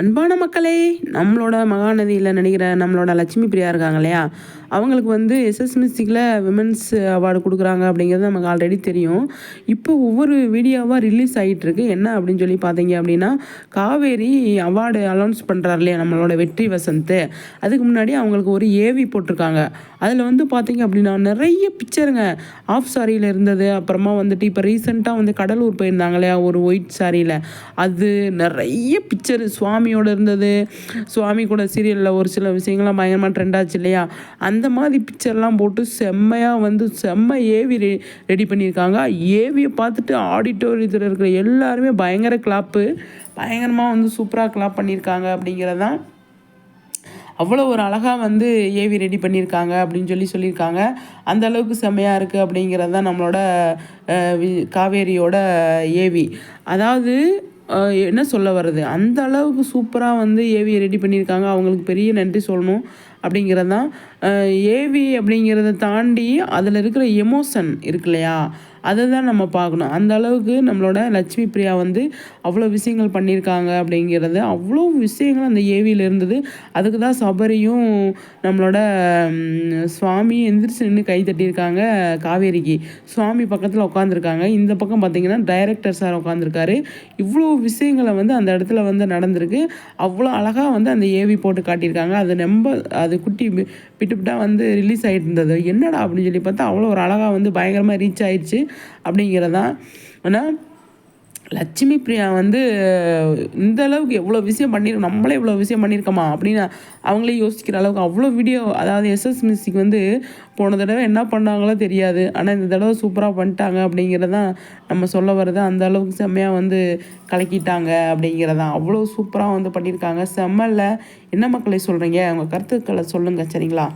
அன்பான மக்களே நம்மளோட மகாநதியில் நடிக்கிற நம்மளோட லட்சுமி பிரியா இருக்காங்க இல்லையா? அவங்களுக்கு வந்து எஸ்எஸ் மிஸ்டிக்கில் விமன்ஸ் அவார்டு கொடுக்குறாங்க அப்படிங்கிறது நமக்கு ஆல்ரெடி தெரியும். இப்போ ஒவ்வொரு வீடியோவாக ரிலீஸ் ஆகிட்டுருக்கு என்ன அப்படின்னு சொல்லி பார்த்தீங்க அப்படின்னா காவேரி அவார்டு அனௌன்ஸ் பண்ணுறாரு இல்லையா நம்மளோட வெற்றி வசந்த். அதுக்கு முன்னாடி அவங்களுக்கு ஒரு ஏவி போட்டிருக்காங்க. அதில் வந்து பார்த்தீங்க அப்படின்னா நிறைய பிக்சருங்க ஆஃப் சாரியில் இருந்தது. அப்புறமா வந்துட்டு இப்போ ரீசெண்டாக வந்து கடலூர் போயிருந்தாங்க இல்லையா ஒரு ஒயிட் சாரியில் அது நிறைய பிக்சரு சுவாமி சுவாமியோடு இருந்தது. சுவாமி கூட சீரியலில் ஒரு சில விஷயங்கள்லாம் பயங்கரமாக ட்ரெண்ட் ஆச்சு இல்லையா? அந்த மாதிரி பிக்சர்லாம் போட்டு செம்மையாக வந்து செம்ம ஏவி ரெ ரெடி பண்ணியிருக்காங்க. ஏவியை பார்த்துட்டு ஆடிட்டோரியத்தில் இருக்கிற எல்லாருமே பயங்கர கிளாப்பு பயங்கரமாக வந்து சூப்பராக கிளாப் பண்ணியிருக்காங்க அப்படிங்கிறதான் அவ்வளோ ஒரு அழகாக வந்து ஏவி ரெடி பண்ணியிருக்காங்க அப்படின்னு சொல்லி சொல்லியிருக்காங்க. அந்த அளவுக்கு செம்மையாக இருக்குது அப்படிங்கிறது தான் நம்மளோட காவேரியோட ஏவி அதாவது என்ன சொல்ல வருது அந்த அளவுக்கு சூப்பராக வந்து ஏவியை ரெடி பண்ணியிருக்காங்க. அவங்களுக்கு பெரிய நன்றி சொல்லணும் அப்படிங்கிறது தான் ஏவி அப்படிங்கிறத தாண்டி அதில் இருக்கிற எமோஷன் இருக்கு இல்லையா? அதை தான் நம்ம பார்க்கணும். அந்த அளவுக்கு நம்மளோட லட்சுமி பிரியா வந்து அவ்வளோ விஷயங்கள் பண்ணியிருக்காங்க அப்படிங்கிறது அவ்வளோ விஷயங்கள் அந்த ஏவியில் இருந்தது. அதுக்கு தான் சபரியும் நம்மளோட சுவாமியும் எந்திரிச்சு நின்று கை தட்டியிருக்காங்க காவேரிக்கு. சுவாமி பக்கத்தில் உட்காந்துருக்காங்க இந்த பக்கம் பார்த்திங்கன்னா டைரக்டர் சார் உட்காந்துருக்காரு இவ்வளோ விஷயங்களை வந்து அந்த இடத்துல வந்து நடந்திருக்கு. அவ்வளோ அழகாக வந்து அந்த ஏவி போட்டு காட்டியிருக்காங்க. அது ரொம்ப அது குட்டி பிட்டு பிட்டாக வந்து ரிலீஸ் ஆகிட்டு இருந்தது. என்னடா அப்படின்னு சொல்லி பார்த்தா அவ்வளோ ஒரு அழகாக வந்து பயங்கரமாக ரீச் ஆயிடுச்சு. அப்படிங்கிறதான் ஆனால் லட்சுமி பிரியா வந்து இந்த அளவுக்கு எவ்வளோ விஷயம் பண்ணியிருக்கோம் நம்மளே இவ்வளோ விஷயம் பண்ணியிருக்கோமா அப்படின்னு அவங்களே யோசிக்கிற அளவுக்கு அவ்வளோ வீடியோ அதாவது எஸ்எஸ் மியூசிக் வந்து போன தடவை என்ன பண்ணாங்களோ தெரியாது. ஆனால் இந்த தடவை சூப்பராக பண்ணிட்டாங்க அப்படிங்கிறதான் நம்ம சொல்ல வர்றது. அந்த அளவுக்கு செம்மையாக வந்து கலக்கிட்டாங்க அப்படிங்கிறதான் அவ்வளோ சூப்பராக வந்து பண்ணியிருக்காங்க செம்மல்ல. என்ன மக்களை சொல்கிறீங்க உங்கள் கருத்துக்களை சொல்லுங்கள் சரிங்களா?